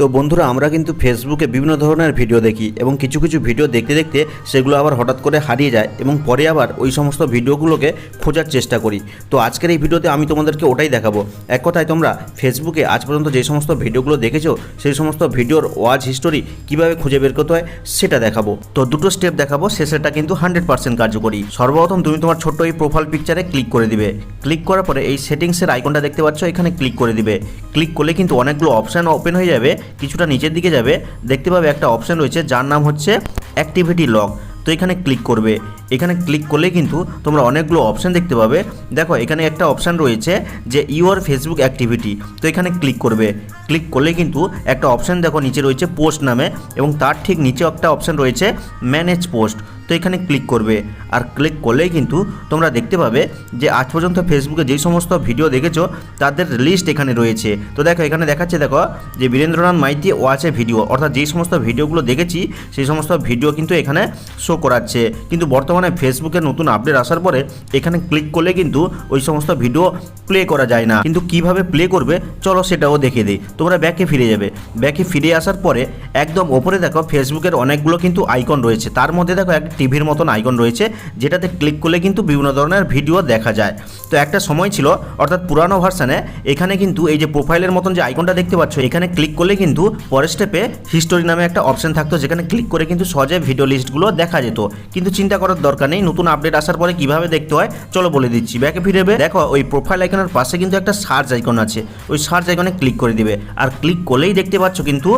তো বন্ধুরা, আমরা কিন্তু ফেসবুকে বিভিন্ন ধরনের ভিডিও দেখি এবং কিছু কিছু ভিডিও দেখতে দেখতে সেগুলো আবার হঠাৎ করে হারিয়ে যায় এবং পরে আবার ওই সমস্ত ভিডিওগুলোকে খোঁজার চেষ্টা করি। তো আজকের এই ভিডিওতে আমি তোমাদেরকে ওটাই দেখাবো। এক কথায় তোমরা ফেসবুকে আজ পর্যন্ত যে সমস্ত ভিডিওগুলো দেখেছ, সেই সমস্ত ভিডিওর ওয়াচ হিস্টোরি কীভাবে খুঁজে বের করতে হয় সেটা দেখাবো। তো দুটো স্টেপ দেখাবো, শেষেরটা কিন্তু হান্ড্রেড পার্সেন্ট কার্যকরী। সর্বপ্রথম তুমি তোমার ছোট্ট এই প্রোফাইল পিকচারে ক্লিক করে দিবে। ক্লিক করার পরে এই সেটিংসের আইকনটা দেখতে পাচ্ছ, এখানে ক্লিক করে দিবে। ক্লিক করলে কিন্তু অনেকগুলো অপশান ওপেন হয়ে যাবে, কিছুটা নিচের দিকে যাবে। দেখতে পাবে একটা অপশান রয়েছে, যার নাম হচ্ছে অ্যাক্টিভিটি লগ তো এখানে ক্লিক করবে। এখানে ক্লিক করলে কিন্তু তোমরা অনেকগুলো অপশান দেখতে পাবে। দেখো, এখানে একটা অপশান রয়েছে যে ইউর ফেসবুক অ্যাক্টিভিটি তো এখানে ক্লিক করবে। ক্লিক করলে কিন্তু একটা অপশান দেখো নিচে রয়েছে পোস্ট নামে, এবং তার ঠিক নিচে একটা অপশান রয়েছে ম্যানেজ পোস্ট তো এখানে ক্লিক করবে। আর ক্লিক করলেই কিন্তু তোমরা দেখতে পাবে যে আজ পর্যন্ত ফেসবুকে যেই সমস্ত ভিডিও দেখেছ, তাদের লিস্ট এখানে রয়েছে। তো দেখো, এখানে দেখাচ্ছে দেখো যে বীরেন্দ্রনাথ মাইতি ওয়াচে ভিডিও অর্থাৎ যেই সমস্ত ভিডিওগুলো দেখেছি, সেই সমস্ত ভিডিও কিন্তু এখানে শো করাচ্ছে। কিন্তু বর্তমানে ফেসবুকে নতুন আপডেট আসার পরে এখানে ক্লিক করলে কিন্তু ওই সমস্ত ভিডিও প্লে করা যায় না। কিন্তু কীভাবে প্লে করবে, চলো সেটাও দেখিয়ে দিই। তোমরা ব্যাকে ফিরে যাবে। ব্যাকে ফিরে আসার পরে একদম ওপরে দেখো ফেসবুকের অনেকগুলো কিন্তু আইকন রয়েছে। তার মধ্যে দেখো এক টিভির মতন আইকন রয়েছে, যেটাতে ক্লিক করলে কিন্তু বিভিন্ন ধরনের ভিডিও দেখা যায়। তো একটা সময় ছিল, অর্থাৎ পুরানো ভার্সানে, এখানে কিন্তু এই যে প্রোফাইলের মতন যে আইকনটা দেখতে পাচ্ছ, এখানে ক্লিক করলে কিন্তু পরের স্টেপে হিস্টোরি নামে একটা অপশন থাকতো, যেখানে ক্লিক করে কিন্তু সহজে ভিডিও লিস্টগুলো দেখা যেত। কিন্তু চিন্তা করার দরকার নেই, নতুন আপডেট আসার পরে কীভাবে দেখতে হয়, চলো বলে দিচ্ছি। ব্যাকে ফিরেবে দেখো, ওই প্রোফাইল আইকনের পাশে কিন্তু একটা সার্চ আইকন আছে। ওই সার্চ আইকনে ক্লিক করে দিবে। আর ক্লিক করলেই দেখতে পাচ্ছ কিন্তু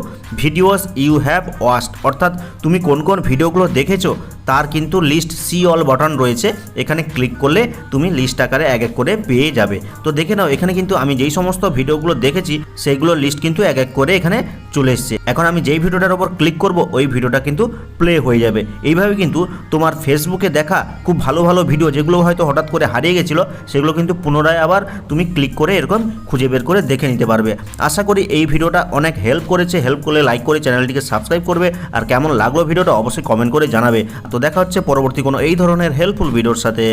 ভিডিওস ইউ হ্যাভ ওয়াস্ট অর্থাৎ তুমি কোন কোন ভিডিওগুলো দেখেছ তার কিন্তু লিস্ট সি অল বাটন রয়েছে। এখানে ক্লিক করলে তুমি লিস্ট আকারে এক এক করে পেয়ে যাবে। তো দেখে নাও, এখানে কিন্তু আমি যেই সমস্ত ভিডিওগুলো দেখেছি, সেইগুলোর লিস্ট কিন্তু এক এক করে এখানে চলে এসছে। এখন আমি যেই ভিডিওটার ওপর ক্লিক করব, ওই ভিডিওটা কিন্তু প্লে হয়ে যাবে। এইভাবে কিন্তু তোমার ফেসবুকে দেখা খুব ভালো ভালো ভিডিও যেগুলো হয়তো হঠাৎ করে হারিয়ে গেছিল, সেগুলো কিন্তু পুনরায় আবার তুমি ক্লিক করে এরকম খুঁজে বের করে দেখে নিতে পারবে। আশা করি এই ভিডিওটা অনেক হেল্প করেছে। হেল্প করলে লাইক করে চ্যানেলটিকে সাবস্ক্রাইব করবে। আর কেমন লাগল ভিডিওটা অবশ্যই কমেন্ট করে জানাবে। তো দেখা হচ্ছে পরবর্তী কোনো এই ধরনের হেল্পফুল ভিডিওর সাথে।